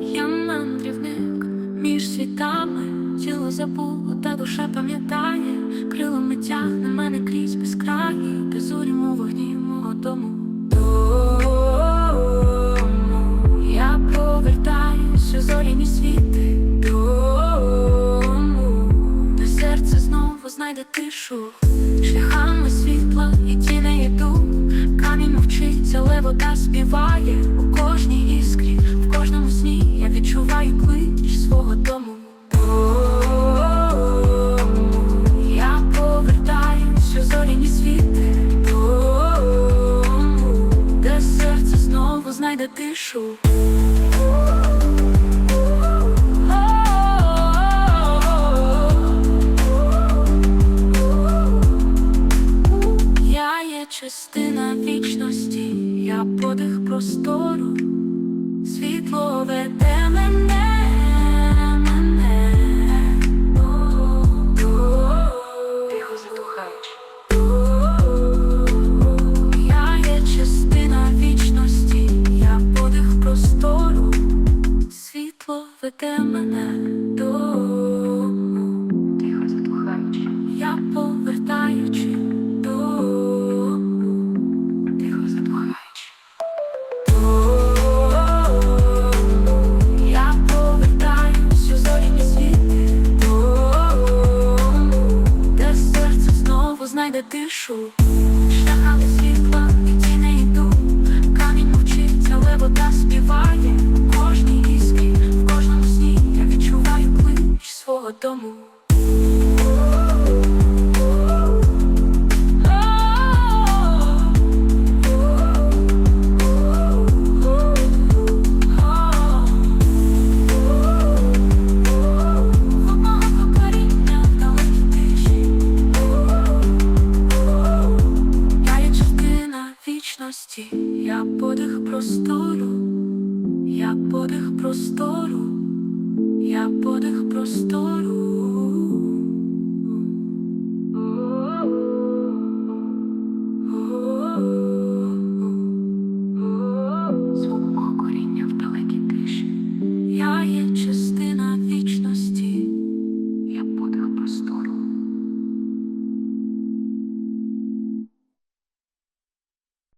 Я мандрівник між світами, тіло забуло, та душа пам'ятає, крилами тягне мене крізь безкраї, безурім у вогні мого дому. Дому. Я повертаюсь у зоряні світи. Тому, на серце знову знайде тишу, шляхами світла і тіне йду, камінь мовчиться, але вода співає. У кожній іскрі, в кожному сні відчуваю клич свого дому. Я повертаюсь у зоряні світи. Де серце знову знайде тишу. Частина вічності, я подих простору, веде мене дому. Тихо затухаючи. Я повертаючи дому. Тихо затухаючи. Я повертаюсь у зоряні світи дому, де серце знову знайде тишу. Вічності, я подих простору, я подих простору, я подих простору.